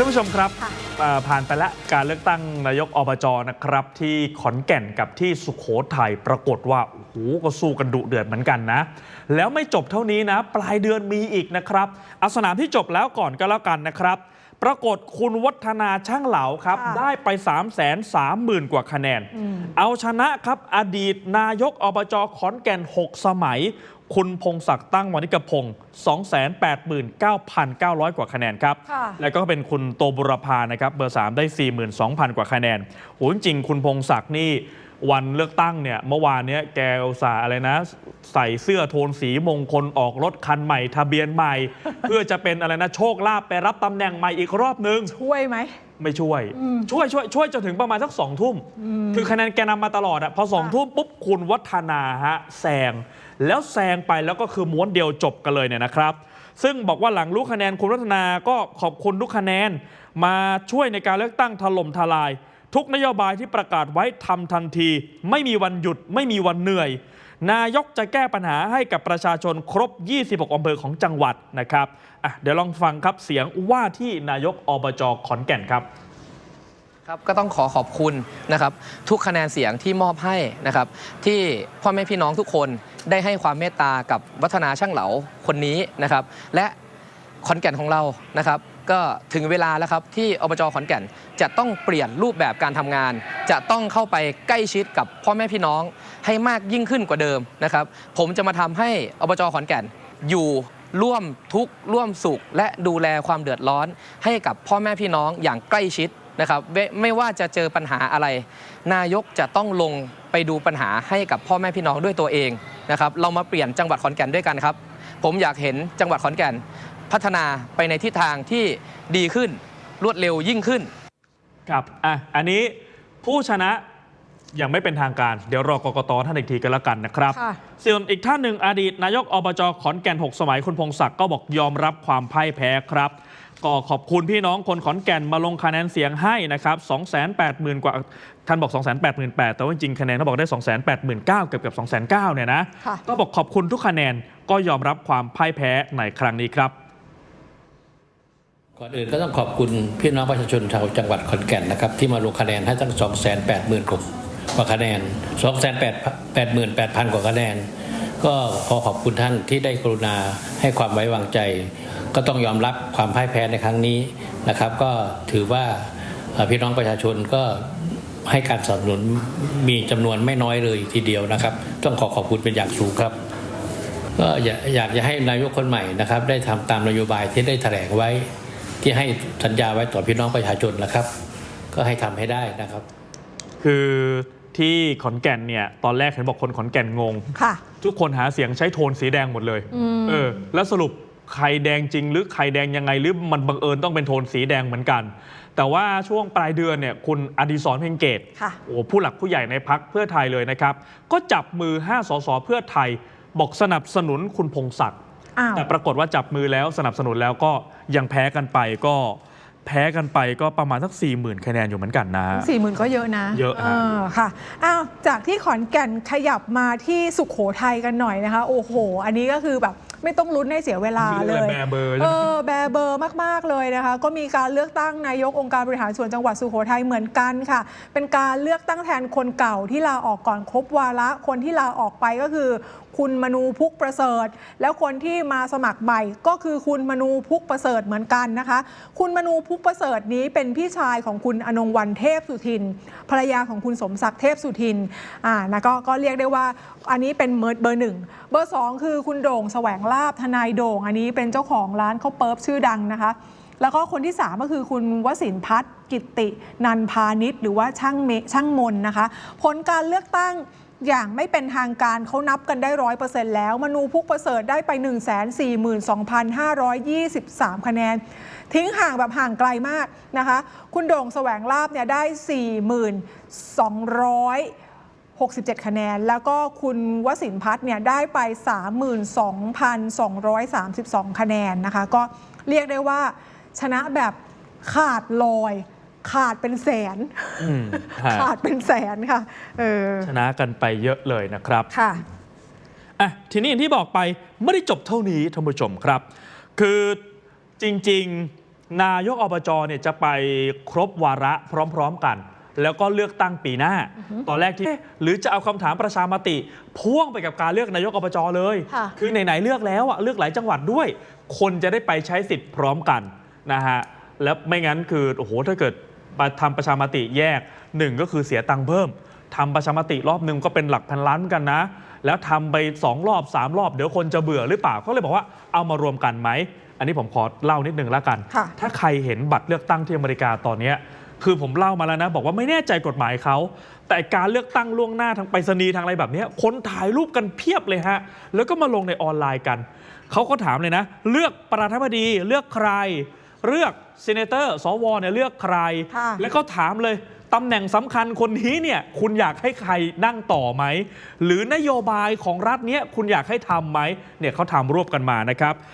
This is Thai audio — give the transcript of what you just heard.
ท่านผู้ชมครับค่ะเอ่อผ่านไปแล้วการเลือกตั้งนายกอบจนะครับ ที่ขอนแก่นกับที่สุขโขทัยปรากฏว่าโอ้โหก็สู้กันดุเดือดเหมือนกันนะ แล้วไม่จบเท่านี้นะ ปลายเดือนมีอีกนะครับเอาสนามที่จบแล้วก่อนก็แล้วกันนะครับ ปรากฏคุณวัฒนาช่างเหลาครับ ค่ะ ได้ไป 3 3 0 0 0 0 กว่าคะแนนอืมเอาชนะครับอดีตนายกอบจขอนแก่น 6 สมัย คุณพงศักดิ์ตั้งวณิกพงศ์289,900 กว่าคะแนนครับ ค่ะ แล้วก็เป็นคุณโตบุรพานะครับเบอร์ 3 ได้ 42,000 กว่าคะแนนโหจริงๆคุณพงศักดิ์นี่ วันเลือกตั้งเนี่ยเมื่อวานเนี้ยแกอุตส่าห์อะไรนะ ใส่เสื้อโทนสีมงคลออกรถคันใหม่ ทะเบียนใหม่ เพื่อจะเป็นอะไรนะโชคลาภไปรับตำแหน่งใหม่อีกรอบนึง ช่วยไหม ไม่ช่วย อืมช่วยช่วยช่วยจนถึงประมาณสักสองทุ่ม คือคะแนนแกนำมาตลอดอะพอสองค่ะทุ่มปุ๊บคุณวัฒนาฮะแซง แล้วแซงไปแล้วก็คือม้วนเดียวจบกันเลยเนี่ยนะครับ ซึ่งบอกว่าหลังรู้คะแนนคุณวัฒนาก็ขอบคุณทุกคะแนน มาช่วยในการเลือกตั้งถล่มทลาย ทุกนโยบายที่ประกาศไว้ทำทันที ไม่มีวันหยุดไม่มีวันเหนื่อย นายกจะแก้ปัญหาให้กับประชาชนครบ 26อำเภอของจังหวัดนะครับอะเดี๋ยวลองฟังครับเสียงว่าที่นายกอบจขอนแก่นครับครับก็ต้องขอขอบคุณนะครับทุกคะแนนเสียงที่มอบให้นะครับที่พ่อแม่พี่น้องทุกคนได้ให้ความเมตตากับวัฒนาช่างเหลาคนนี้นะครับและขอนแก่นของเรานะครับ ก็ถึงเวลาแล้วครับที่อบจขอนแก่นจะต้องเปลี่ยนรูปแบบการทำงาน จะต้องเข้าไปใกล้ชิดกับพ่อแม่พี่น้องให้มากยิ่งขึ้นกว่าเดิมนะครับ ผมจะมาทำให้อบจขอนแก่นอยู่ร่วมทุกข์ร่วมสุข และดูแลความเดือดร้อน ให้กับพ่อแม่พี่น้องอย่างใกล้ชิดนะครับไม่ไม่ว่าจะเจอปัญหาอะไร นายกจะต้องลงไปดูปัญหาให้กับพ่อแม่พี่น้องด้วยตัวเองนะครับ เรามาเปลี่ยนจังหวัดขอนแก่นด้วยกันครับ ผมอยากเห็นจังหวัดขอนแก่น พัฒนาไปในทิศทางที่ดีขึ้นรวดเร็วยิ่งขึ้น ครับอะอันนี้ผู้ชนะยังไม่เป็นทางการ เดี๋ยวรอกกตท่านอีกทีกันแล้วกันนะครับ ค่ะ ส่วนอีกท่านหนึ่งอดีตนายกอบจขอนแก่น 6 สมัยคุณพงศักดิ์ก็บอกยอมรับความพ่ายแพ้ครับ ก็ขอบคุณพี่น้องคนขอนแก่นมาลงคะแนนเสียงให้นะครับ 280,000 กว่า ท่านบอก 288,000แต่ว่าจริงๆคะแนนเขาบอกได้ 289,000เกือบเกือบ209,000เนี่ยนะ ค่ะ ก็บอกขอบคุณทุกคะแนนก็ยอมรับความพ่ายแพ้ในครั้งนี้ครับ ก่อนอื่นก็ต้องขอบคุณพี่น้องประชาชนชาวจังหวัดขอนแก่นนะครับ ที่มาลงคะแนนให้ตั้ง 2 8 0 0 0 0กว่าคะแนน 2 8 8 8 0 0 0 กว่าคะแนน ก็ขอขอบคุณท่านที่ได้กรุณาให้ความไว้วางใจ ก็ต้องยอมรับความพ่ายแพ้ในครั้งนี้นะครับ ก็ถือว่าพี่น้องประชาชนก็ให้การสนับสนุนมีจำนวนไม่น้อยเลยทีเดียวนะครับ ต้องขอขอบคุณเป็นอย่างสูงครับก็อยากอยากจะให้นายกคนใหม่นะครับ ได้ทำตามนโยบายที่ได้แถลงไว้ ที่ให้สัญญาไว้ต่อพี่น้องประชาชนนะครับ ก็ให้ทำให้ได้นะครับ คือที่ขอนแก่นเนี่ยตอนแรกเห็นบอกคนขอนแก่นงงค่ะทุกคนหาเสียงใช้โทนสีแดงหมดเลยอืมเออแล้วสรุปใครแดงจริง หรือใครแดงยังไงหรือมันบังเอิญต้องเป็นโทนสีแดงเหมือนกัน แต่ว่าช่วงปลายเดือนเนี่ยคุณอดิศรเพ่งเกตค่ะโอ้ผู้หลักผู้ใหญ่ในพักเพื่อไทยเลยนะครับ ก็จับมือ5สสเพื่อไทยบอกสนับสนุนคุณพงศักดิ์ อ้าว แต่ปรากฏว่าจับมือแล้วสนับสนุนแล้วก็ยังแพ้กันไปก็แพ้กันไปก็ประมาณสัก4 0,000คะแนนอยู่เหมือนกันนะ สี่หมื่นก็เยอะนะเยอะฮะค่ะอ้าวจากที่ขอนแก่นขยับมาที่สุขโขทัยกันหน่อยนะคะ โอ้โห อันนี้ก็คือแบบไม่ต้องลุ้นให้เสียเวลาเลยแบร์เบอร์เออแบร์เบอร์มาก ๆ เลยนะคะ ก็มีการเลือกตั้งนายกองค์การบริหารส่วนจังหวัดสุโขทัยเหมือนกันค่ะ เป็นการเลือกตั้งแทนคนเก่าที่ลาออกก่อนครบวาระคนที่ลาออกไปก็คือ คุณมนูพุกประเสริฐ แล้วคนที่มาสมัครใหม่ก็คือคุณมนูพุกประเสริฐเหมือนกันนะคะ คุณมนูพุกประเสริฐนี้เป็นพี่ชายของคุณอนงวันเทพสุทิน ภรรยาของคุณสมศักดิ์เทพสุทินอ่านะก็ก็เรียกได้ว่าอันนี้เป็นเบอร์เบอร์หนึ่งเบอร์สองคือคุณโด่งแสวงลาบทนายโด่ง อันนี้เป็นเจ้าของร้านข้าวเปิบชื่อดังนะคะแล้วก็คนที่ 3 ก็คือคุณวสินพัฒน์กิตตินันพาณิชย์หรือว่าช่างเมช่างมนนะคะ ผลการเลือกตั้ง อย่างไม่เป็นทางการเขานับกันได้ร้อยเปอร์เซ็นต์แล้ว มนูพุกประเสริฐได้ไป 1 4 2 5 2 3 คะแนน ทิ้งห่างแบบห่างไกลมากนะคะ คุณโด่งแสวงลาบเนี่ยได้ 4,267 คะแนน แล้วก็คุณวสินพัฒน์เนี่ยได้ไป 32,232 คะแนนนะคะ ก็เรียกได้ว่าชนะแบบขาดลอย ขาดเป็นแสน อืมฮะขาดเป็นแสนค่ะ เออ ชนะกันไปเยอะเลยนะครับ ค่ะ อะทีนี้อย่างที่บอกไปไม่ได้จบเท่านี้ท่านผู้ชมครับ คือจริงนายกอบจเนี่ยจะไปครบวาระพร้อมๆกัน แล้วก็เลือกตั้งปีหน้า ตอนแรกที่เอ๊ะหรือจะเอาคำถามประชามติ พ่วงไปกับการเลือกนายกอบจเลย ค่ะ คือไหนๆเลือกแล้วอะเลือกหลายจังหวัดด้วย คนจะได้ไปใช้สิทธิ์พร้อมกันนะฮะแล้วไม่งั้นคือโอ้โหถ้าเกิดมา ทำประชามติแยกหนึ่งก็คือเสียตังค์เพิ่มทำประชามติรอบหนึ่งก็เป็นหลักพันล้านเหมือนกันนะ แล้วทำไปสองรอบสามรอบเดี๋ยวคนจะเบื่อหรือเปล่าก็เลยบอกว่าเอามารวมกันไหม อันนี้ผมขอเล่านิดนึงแล้วกันค่ะถ้าใครเห็นบัตรเลือกตั้งที่อเมริกาตอนเนี้ยคือผมเล่ามาแล้วนะ บอกว่าไม่แน่ใจกฎหมายเขา แต่การเลือกตั้งล่วงหน้าทางไปรษณีย์ทางอะไรแบบเนี้ยคนถ่ายรูปกันเพียบเลยฮะ แล้วก็มาลงในออนไลน์กัน เขาก็ถามเลยนะ เลือกประธานาธิบดีเลือกใคร เลือกเซเนเตอร์สวเนี่ยเลือกใครค่ะแล้วก็ถามเลยตำแหน่งสำคัญคนนี้เนี่ยคุณอยากให้ใครนั่งต่อไหม หรือนโยบายของรัฐเนี้ยคุณอยากให้ทำไหมเนี่ยเขาทำรวบกันมานะครับ